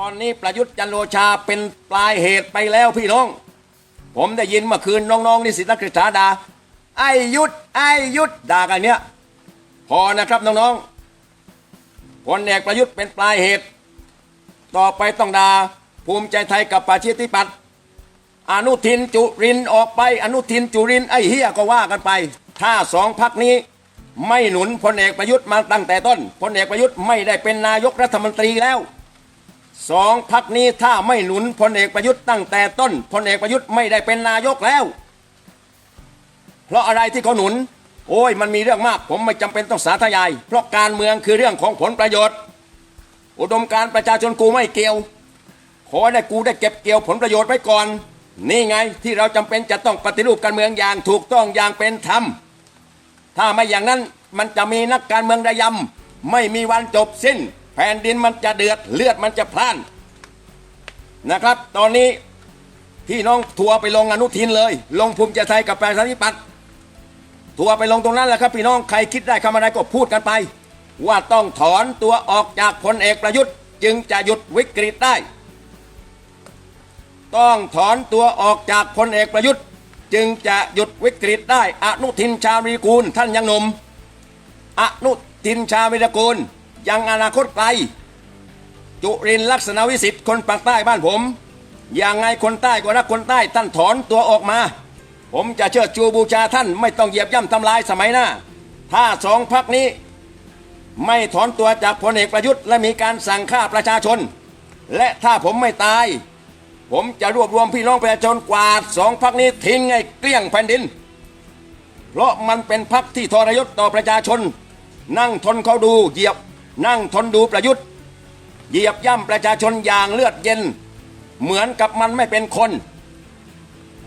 ตอนนี้ประยุทธ์จันโอชาเป็นปลายเหตุไปแล้วพี่น้อง ผมได้ยินเมื่อคืนน้องๆนิสิตนักศึกษาด่าไอ้ยุดไอ้ยุดด่ากันเนี้ยพอนะครับน้องๆพลเอกประยุทธ์เป็นปลายเหตุ ต่อไปต้องด่าภูมิใจไทยกับประชาธิปัตย์อนุทินจุรินออกไป อนุทินจุรินไอ้เฮียก็ว่ากันไป ถ้าสองพักนี้ไม่หนุนพลเอกประยุทธ์มาตั้งแต่ต้นพลเอกประยุทธ์ไม่ได้เป็นนายกรัฐมนตรีแล้ว สองพักนี้ถ้าไม่หนุนพลเอกประยุทธ์ตั้งแต่ต้นพลเอกประยุทธ์ไม่ได้เป็นนายกแล้ว เพราะอะไรที่เขาหนุน โอ้ยมันมีเรื่องมาก ผมไม่จำเป็นต้องสาธยาย เพราะการเมืองคือเรื่องของผลประโยชน์ อุดมการประชาชนกูไม่เกี่ยว ขอได้กูได้เก็บเกี่ยวผลประโยชน์ไว้ก่อน นี่ไงที่เราจำเป็นจะต้องปฏิรูปการเมืองอย่างถูกต้องอย่างเป็นธรรม ถ้าไม่อย่างนั้นมันจะมีนักการเมืองระยำไม่มีวันจบสิ้น แผ่นดินมันจะเดือดเลือดมันจะพล่านนะครับ ตอนนี้พี่น้องทัวร์ไปลงอนุทินเลย ลงภูมิใจไทยกับประชาธิปัตย์ทัวร์ไปลงตรงนั้นแหละครับ พี่น้องใครคิดได้คำอะไรก็พูดกันไป ว่าต้องถอนตัวออกจากพลเอกประยุทธ์ จึงจะหยุดวิกฤตได้ ต้องถอนตัวออกจากพลเอกประยุทธ์ จึงจะหยุดวิกฤตได้ อนุทินชาญวีกูลท่านยังหนุ่มอนุทินชาญวีกูล ยังอนาคตไกล จุรินลักษณะวิสิทธิ์คนปากใต้บ้านผมอย่างไงคนใต้ก็รักคนใต้ท่านถอนตัวออกมา ผมจะเชิดชูบูชาท่านไม่ต้องเหยียบย่ำทำลายสมัยหน้า ถ้าสองพักนี้ ไม่ถอนตัวจากพลเอกประยุทธ์และมีการสั่งฆ่าประชาชน และถ้าผมไม่ตาย ผมจะรวบรวมพี่น้องประชาชนกวาดสองพักนี้ทิ้งให้เกลี้ยงแผ่นดิน เพราะมันเป็นพักที่ทรยศต่อประชาชนนั่งทนเขาดูเหยียบ นั่งทนดูประยุทธ์ เหยียบย่ำประชาชนอย่างเลือดเย็น เหมือนกับมันไม่เป็นคน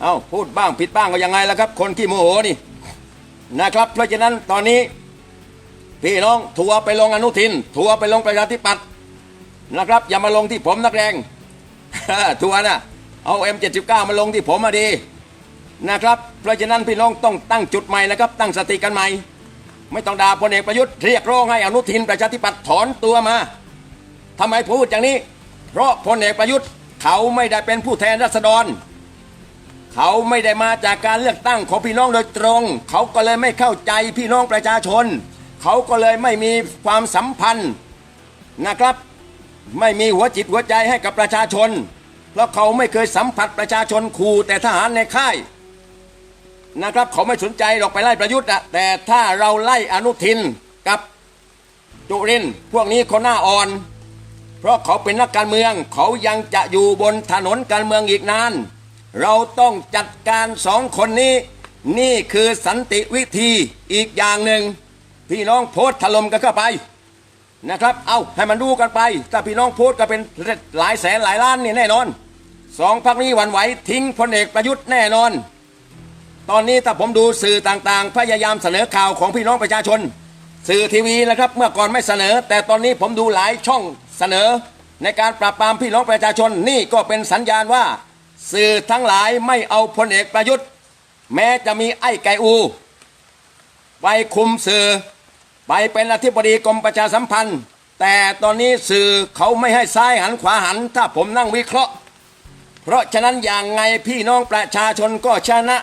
เอาพูดบ้างผิดบ้างก็ยังไงล่ะครับ คนขี้โมโหนี่นะครับเพราะฉะนั้นตอนนี้พี่น้องทัวไปลงอนุทิน ทัวไปลงประชาธิปัตย์นะครับ อย่ามาลงที่ผมนักแรงทัวร์นะเอา M79 มาลงที่ผมมาดีนะครับ เพราะฉะนั้นพี่น้องต้องตั้งจุดใหม่นะครับ ตั้งสติกันใหม่ ไม่ต้องด่าพลเอกประยุทธ์เรียกร้องให้อนุทินประชาธิปัตย์ถอนตัวมาทำไมพูดอย่างนี้ เพราะพลเอกประยุทธ์เขาไม่ได้เป็นผู้แทนราษฎร เขาไม่ได้มาจากการเลือกตั้งของพี่น้องโดยตรง เขาก็เลยไม่เข้าใจพี่น้องประชาชน เขาก็เลยไม่มีความสัมพันธ์นะครับ ไม่มีหัวจิตหัวใจให้กับประชาชน เพราะเขาไม่เคยสัมผัสประชาชนขู่แต่ทหารในค่าย นะครับเขาไม่สนใจหรอกไปไล่ประยุทธ์อะแต่ถ้าเราไล่อนุทินกับจุรินพวกนี้เขาหน้าอ่อน เพราะเขาเป็นนักการเมือง เขายังจะอยู่บนถนนการเมืองอีกนาน เราต้องจัดการสองคนนี้ นี่คือสันติวิธีอีกอย่างหนึ่ง พี่น้องโพสถล่มกันเข้าไปนะครับ เอาให้มันดูกันไป ถ้าพี่น้องโพสก็เป็นหลายแสนหลายล้านนี่แน่นอนสองพักนี้หวั่นไหวทิ้งพลเอกประยุทธ์แน่นอน ตอนนี้ถ้าผมดูสื่อต่างๆ พยายามเสนอข่าวของพี่น้องประชาชน สื่อทีวีนะครับ เมื่อก่อนไม่เสนอ แต่ตอนนี้ผมดูหลายช่องเสนอ ในการปราบปรามพี่น้องประชาชนนี่ก็เป็นสัญญาณว่า สื่อทั้งหลายไม่เอาพลเอกประยุทธ์ แม้จะมีไอ้ไก่อูไปคุมสื่อไปเป็นอธิบดีกรมประชาสัมพันธ์ แต่ตอนนี้สื่อเขาไม่ให้ซ้ายหันขวาหัน ถ้าผมนั่งวิเคราะห์ เพราะฉะนั้นอย่างไงพี่น้องประชาชนก็ชนะ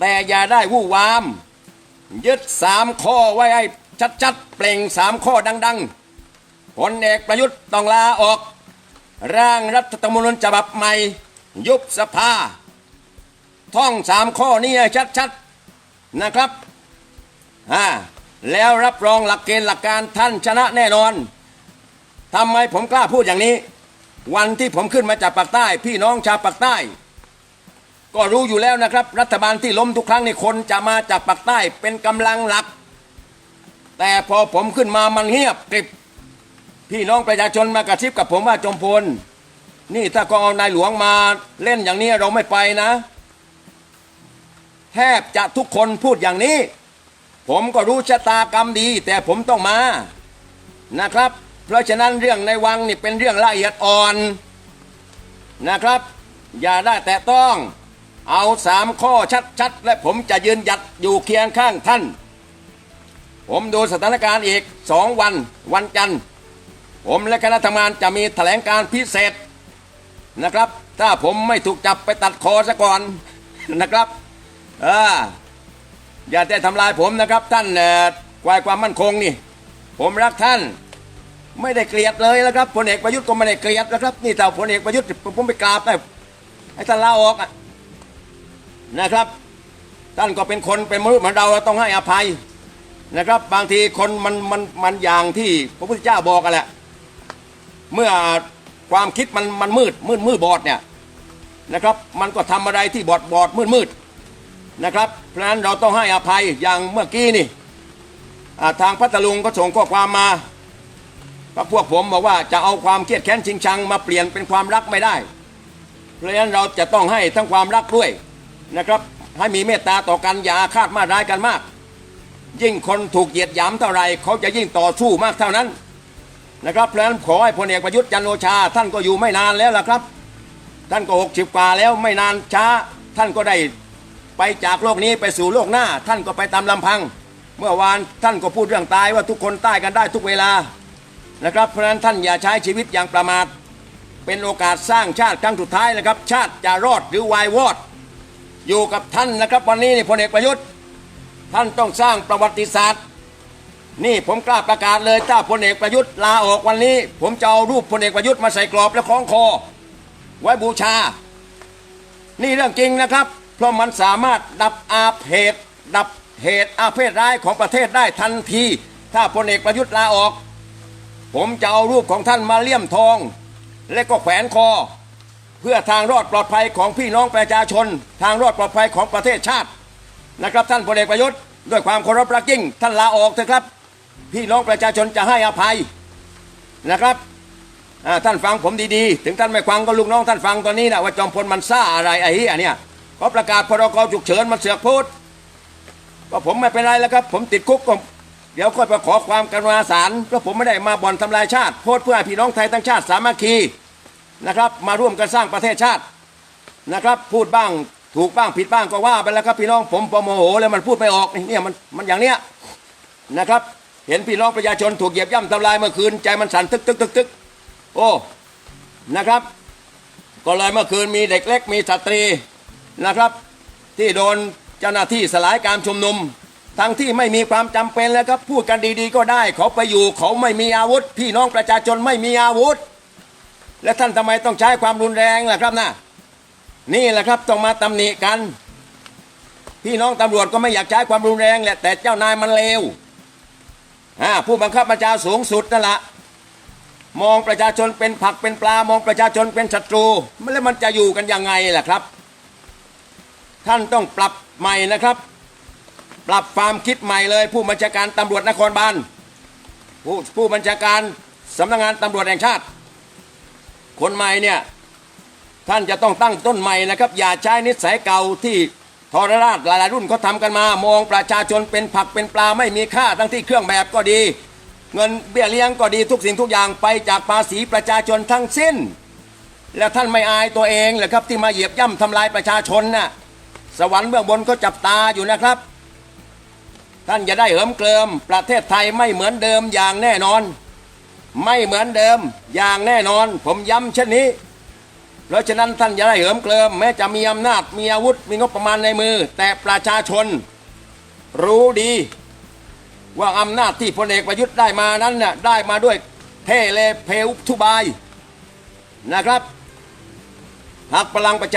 แต่อย่าได้วู่วาม ยึดสามข้อไว้ให้ชัดๆ เปล่งสามข้อดังๆพลเอกประยุทธ์ต้องลาออก ร่างรัฐธรรมนูญฉบับใหม่ ยุบสภา ท่องสามข้อนี้ชัดๆนะครับอ่าแล้วรับรองหลักเกณฑ์หลักการท่านชนะแน่นอนทำไมผมกล้าพูดอย่างนี้ วันที่ผมขึ้นมาจากปากใต้ พี่น้องชาวปากใต้ ก็รู้อยู่แล้วนะครับ รัฐบาลที่ล้มทุกครั้งนี่คนจะมาจากปากใต้เป็นกำลังหลัก แต่พอผมขึ้นมามันเงียบกริบพี่น้องประชาชนมากระซิบกับผมว่าจอมพล นี่ถ้าก็เอานายหลวงมาเล่นอย่างนี้เราไม่ไปนะแทบจะทุกคนพูดอย่างนี้ ผมก็รู้ชะตากรรมดี แต่ผมต้องมานะครับ เพราะฉะนั้นเรื่องในวังนี่เป็นเรื่องละเอียดอ่อนนะครับ อย่าได้แต่ต้อง เอาสามข้อชัดๆ และผมจะยืนหยัดอยู่เคียงข้างท่าน ผมดูสถานการณ์อีกสองวัน วันจันทร์ ผมและคณะทำงานจะมีแถลงการพิเศษนะครับ ถ้าผมไม่ถูกจับไปตัดคอซะก่อนนะครับอออย่าได้ทำลายผมนะครับท่านเอ่อควายความมั่นคงนี่ ผมรักท่านไม่ได้เกลียดเลยนะครับพลเอกประยุทธ์ก็ไม่ได้เกลียดนะครับ นี่แต่พลเอกประยุทธ์ผมไปกราบได้ให้ท่านลาออกอะ นะครับ ท่านก็เป็นคนเป็นมนุษย์เหมือนเราต้องให้อภัยนะครับ บางทีคนมันมันมันอย่างที่พระพุทธเจ้าบอกกันแหละ เมื่อความคิดมันมันมืดมืดมืดบอดเนี่ยนะครับ มันก็ทำอะไรที่บอดบอดมืดมืดนะครับ เพราะฉะนั้นเราต้องให้อภัยอย่างเมื่อกี้นี่ทางพัทลุงก็ส่งข้อความมาก็พวกผมบอกว่าจะเอาความเครียดแค้นชิงชังมาเปลี่ยนเป็นความรักไม่ได้ เพราะฉะนั้นเราจะต้องให้ทั้งความรักด้วย นะครับให้มีเมตตาต่อกันอย่าอาฆาตมาร้ายกันมาก ยิ่งคนถูกเหยียดหยามเท่าไรเขาจะยิ่งต่อสู้มากเท่านั้นนะครับเพราะฉะนั้นขอให้พลเอกประยุทธ์จันโอชา ท่านก็อยู่ไม่นานแล้วล่ะครับ ท่านก็หกสิบกว่าแล้วไม่นานช้า ท่านก็ได้ไปจากโลกนี้ไปสู่โลกหน้า ท่านก็ไปตามลำพัง เมื่อวานท่านก็พูดเรื่องตายว่าทุกคนตายกันได้ทุกเวลานะครับเพราะฉะนั้นท่านอย่าใช้ชีวิตอย่างประมาทเป็นโอกาสสร้างชาติครั้งสุดท้ายนะครับ ชาติจะรอดหรือวายวอด อยู่กับท่านนะครับวันนี้นี่พลเอกประยุทธ์ ท่านต้องสร้างประวัติศาสตร์ นี่ผมกล้าประกาศเลยถ้าพลเอกประยุทธ์ลาออกวันนี้ ผมจะเอารูปพลเอกประยุทธ์มาใส่กรอบและคล้องคอ ไว้บูชา นี่เรื่องจริงนะครับ เพราะมันสามารถดับอาเพศดับเหตุอาเพศร้ายของประเทศได้ทันที ถ้าพลเอกประยุทธ์ลาออก ผมจะเอารูปของท่านมาเลี่ยมทอง และก็แขวนคอ เพื่อทางรอดปลอดภัยของพี่น้องประชาชน ทางรอดปลอดภัยของประเทศชาตินะครับท่านพลเอกประยุทธ์ด้วยความเคารพรักยิ่งท่านลาออกเถอะครับ พี่น้องประชาชนจะให้อภัยนะครับท่านฟังผมดีๆ ถึงท่านไม่ฟังก็ลูกน้องท่านฟังตอนนี้นะว่าจอมพลมันซ่าอะไรไอ้เหี้ยเนี่ยก็ประกาศพรกฉุกเฉินมันเสือกพูดก็ผมไม่เป็นไรแล้วครับ ผมติดคุกก็เดี๋ยวค่อยไปขอความกรุณาศาลเพราะผมไม่ได้มาบ่อนทำลายชาติโพสเพื่อพี่น้องไทยทั้งชาติสามัคคี นะครับมาร่วมกันสร้างประเทศชาตินะครับ พูดบ้างถูกบ้างผิดบ้างก็ว่าไปแล้วครับพี่น้องผมพอโมโหแล้วมันพูดไม่ออกนี่เนี่ยมันมันอย่างเนี้ยนะครับ เห็นพี่น้องประชาชนถูกเหยียบย่ำทำลายเมื่อคืนใจมันสั่นตึกตึกตึกตึกโอ้นะครับก็เลยเมื่อคืนมีเด็กเล็กมีสตรีนะครับ ที่โดนเจ้าหน้าที่สลายการชุมนุม ทั้งที่ไม่มีความจำเป็นแล้วครับพูดกันดีๆ ก็ได้ เขาไปอยู่เขาไม่มีอาวุธ พี่น้องประชาชนไม่มีอาวุธ และท่านทำไมต้องใช้ความรุนแรงล่ะครับนะนี่แหละครับต้องมาตำหนิกัน พี่น้องตำรวจก็ไม่อยากใช้ความรุนแรงแหละแต่เจ้านายมันเลวอ่าผู้บังคับบัญชาสูงสุดนั่นแหละมองประชาชนเป็นผักเป็นปลามองประชาชนเป็นศัตรูแล้วมันจะอยู่กันยังไงล่ะครับ ท่านต้องปรับใหม่นะครับ ปรับความคิดใหม่เลย ผู้บัญชาการตำรวจนครบาลผู้ผู้บัญชาการสำนักงานตำรวจแห่งชาติ คนใหม่เนี่ย ท่านจะต้องตั้งต้นใหม่นะครับ อย่าใช้นิสัยเก่าที่ทรราชหลายๆรุ่นเขาทำกันมา มองประชาชนเป็นผักเป็นปลาไม่มีค่าทั้งที่เครื่องแบบก็ดี เงินเบี้ยเลี้ยงก็ดีทุกสิ่งทุกอย่างไปจากภาษีประชาชนทั้งสิ้น แล้วท่านไม่อายตัวเองเหรอครับที่มาเหยียบย่ำทำลายประชาชนน่ะสวรรค์เบื้องบนก็จับตาอยู่นะครับ ท่านจะได้เหิมเกลิมประเทศไทยไม่เหมือนเดิมอย่างแน่นอน ไม่เหมือนเดิมอย่างแน่นอน ผมย้ำเช่นนี้ เพราะฉะนั้นท่านอย่าได้เหิมเกลิมแม้จะมีอำนาจมีอาวุธมีงบประมาณในมือ แต่ประชาชน รู้ดี ว่าอำนาจที่พลเอกประยุทธ์ได้มานั้นน่ะได้มาด้วยเทเลเพอุทุบายนะครับหากพลังประชา